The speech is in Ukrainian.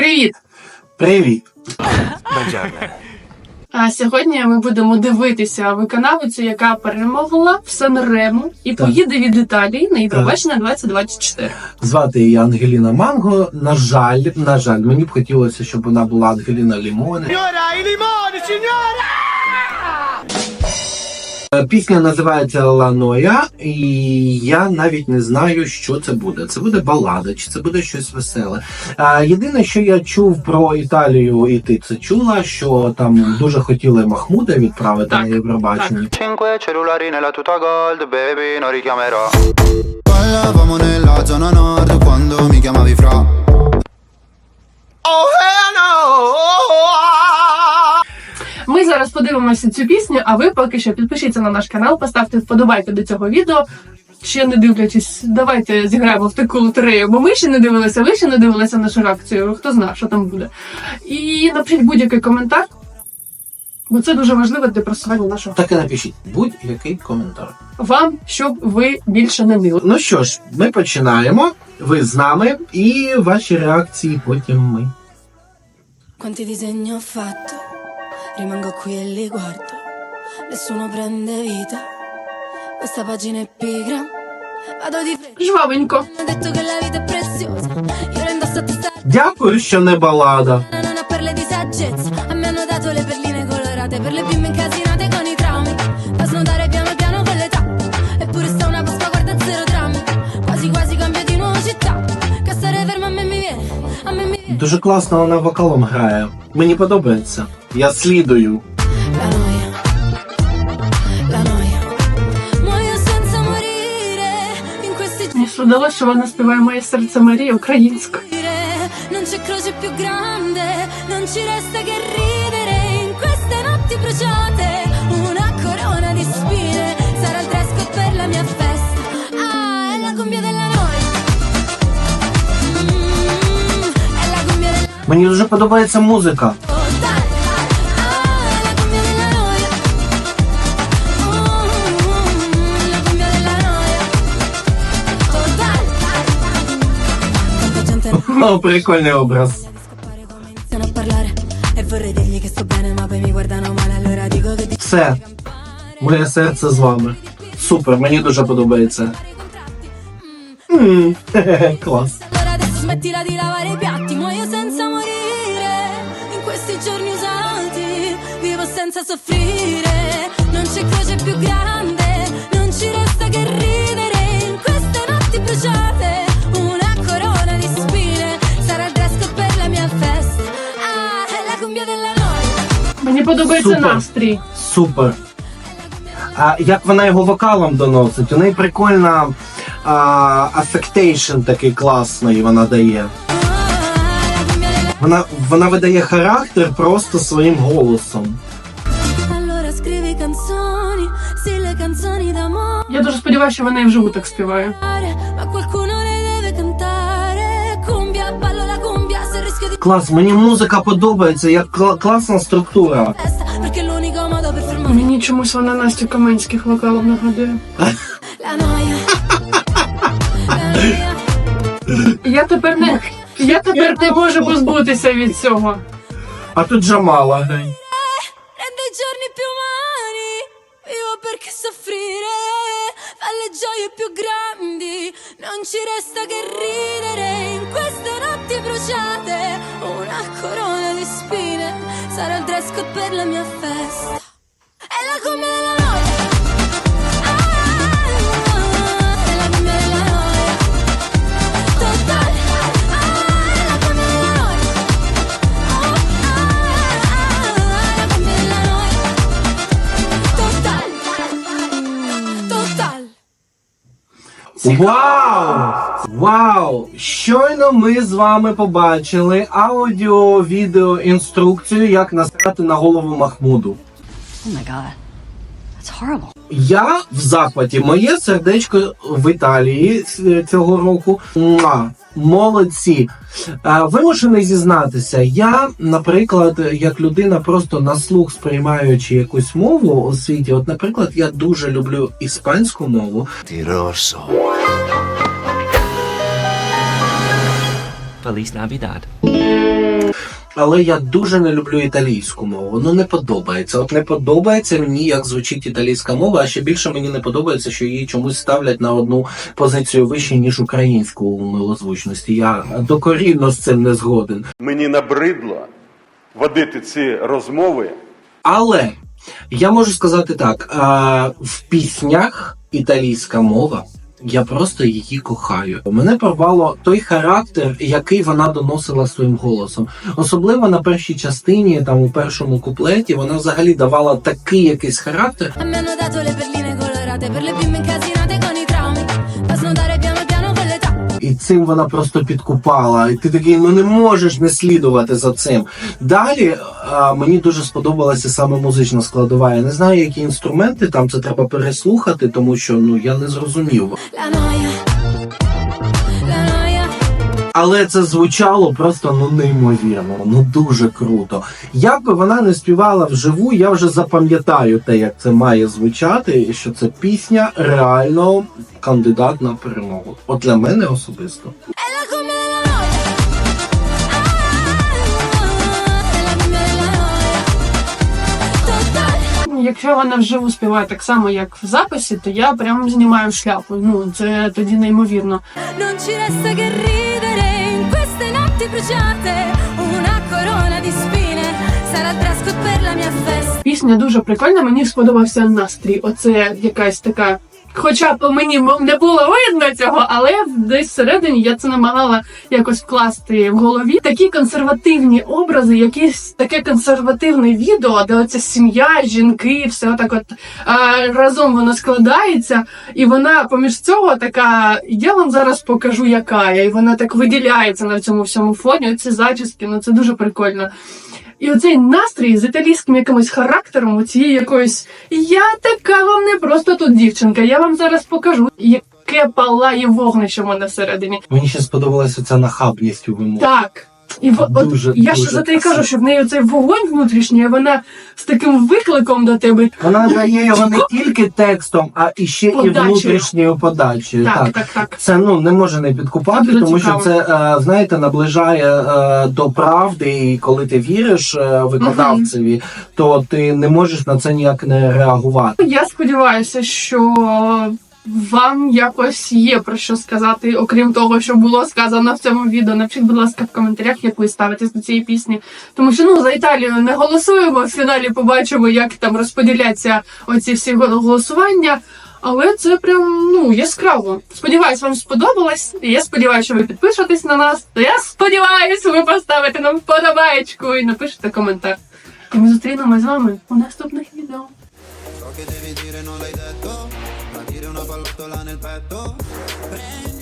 Привіт! Привіт! А сьогодні ми будемо дивитися виконавицю, яка перемогла в Санрему і Так. поїде від Італії на Євробачення 2024. Звати її Ангеліна Манго. На жаль, на жаль, мені б хотілося, щоб вона була Ангеліна Лімоне. Е, Пісня називається Ланоя, і я навіть не знаю, що це буде. Це буде балада, чи це буде щось веселе. А, єдине, що я чув про Італію, і ти це чула, що там дуже хотіли Махмуда відправити Так, на Євробачення. Parlavamo nella zona nord quando mi chiamavi fra. Ми зараз подивимося цю пісню, а ви поки що підпишіться на наш канал, поставте вподобайки до цього відео. Ще не дивлячись, давайте зіграємо в таку лотерею, бо ми ще не дивилися, ви ще не дивилися нашу реакцію. Хто знає, що там буде. І напишіть будь-який коментар, бо це дуже важливо для просування нашого Так і напишіть будь-який коментар. вам, щоб ви більше не нили. Ну що ж, ми починаємо. Ви з нами, і ваші реакції потім ми. Quanti disegni ho fatto, rimango qui e li guardo, nessuno prende vita, questa pagina è pigra, vado di fretta, Жвавенько. hanno detto che la vita è preziosa, io la indosso a testa, Дякую, що не балада. non ho perle di saggezza, a me hanno dato le perline colorate per le bimbe incasinate con i traumi, da snodare piano piano con l'età, eppure sta una Pasqua guarda zero drammi, quasi quasi cambio di nuovo città, che stare ferma a me mi viene, a me mi viene. Дуже класно вона вокалом грає. Мені подобається. Я слідую. Мені сподобалось, що вона співає моє серце Марії українською. giri. Non c'è croce più grande, non ci resta che ridere in queste notti bruciate. Mi guardano male Allora dico che ti Все, моє серце з вами. Супер, мені дуже подобається. М, adesso senza soffrire Non c'è croce più grande Non ci resta che ridere In queste notti bruciate Una corona di spine Sarà il dress code per la mia festa Ah, è la cumbia della noia Мені подобається Супер. настрій. Супер. А як вона його вокалом доносить? У неї прикольна а, афектейшн такий класний вона дає. Ah, la cumbia della Вона, вона видає характер просто своїм голосом. Я дуже сподіваюся, що вона і вживу так співає. Клас, мені музика подобається, як кла- класна структура. Мені чомусь вона Настю Каменських вокалом нагадує. Я тепер не. Я тепер не можу позбутися від цього. А тут Джамала. Più grandi. Non ci resta che ridere in queste notti bruciate. Una corona di spine sarà il dress code per la mia festa. Вау! Вау! Щойно ми з вами побачили аудіо, відео, інструкцію, як насрати на голову Махмуду. Oh my god. Horrible. Я в захваті. Моє сердечко в Італії цього року. Муа! Молодці. Е, Вимушений зізнатися. Я, наприклад, як людина, просто на слух сприймаючи якусь мову у світі. От, наприклад, я дуже люблю іспанську мову. Tiroso. Feliz Navidad. Але я дуже не люблю італійську мову. Ну не подобається. От не подобається мені, як звучить італійська мова, а ще більше мені не подобається, що її чомусь ставлять на одну позицію вище, ніж українську у милозвучності. Я докорінно з цим не згоден. Мені набридло водити ці розмови Але я можу сказати так: в піснях італійська мова. Я просто її кохаю. Мене порвало той характер, який вона доносила своїм голосом. Особливо на першій частині, там у першому куплеті, вона взагалі давала такий якийсь характер. Цим вона просто підкупала. І ти такий, ну не можеш не слідувати за цим. Далі а, мені дуже сподобалася саме музична складова. Я не знаю, які інструменти там це треба переслухати, тому що ну я не зрозумів. Але це звучало просто ну неймовірно, ну дуже круто. Як би вона не співала вживу, я вже запам'ятаю те, як це має звучати, і що це пісня реально кандидат на перемогу. От для мене особисто. Якщо вона вживу співає так само, як в записі, то я прям знімаю шляпу. Ну це тоді неймовірно. Non ci resta che ridere queste notti bruciate. Una corona di spine sarà il dress code per la mia festa. Пісня дуже прикольна, мені сподобався настрій. Оце якась така. Хоча по мені не було видно цього, але десь всередині я це намагала якось вкласти в голові. Такі консервативні образи, якесь таке консервативне відео, де оця сім'я, жінки, все так от а, разом воно складається, і вона поміж цього така. Я вам зараз покажу, яка я, і вона так виділяється на цьому всьому фоні. Оці зачіски, ну це дуже прикольно. І оцей настрій з італійським якимось характером, у цієї якоїсь я така вам не просто тут дівчинка, я вам зараз покажу, яке палає вогнище в мене всередині. Мені ще сподобалася ця нахабність у вимові. Так. І в- от Дуже, я ще дуже за те й кажу, красиво. що в неї цей вогонь внутрішній, а вона з таким викликом до тебе. Вона дає його не тільки текстом, а і ще і Подачею. внутрішньою подачею. Так, так, так. Це ну не може не підкупати, Дуже тому цікаво. що це е, знаєте наближає е, до правди, і коли ти віриш е, виконавцеві, то ти не можеш на це ніяк не реагувати. Я сподіваюся, що вам якось є про що сказати, окрім того, що було сказано в цьому відео. Напишіть, будь ласка, в коментарях, як ви ставитесь до цієї пісні. Тому що ну за Італію не голосуємо. В фіналі побачимо, як там розподіляться оці всі голосування. Але це прям ну яскраво. Сподіваюсь, вам сподобалось. Я сподіваюся, що ви підпишетесь на нас. Я сподіваюся, ви поставите нам вподобаєчку і напишете коментар. І ми зустрінемось з вами у наступних відео. una pallottola nel petto. Prendi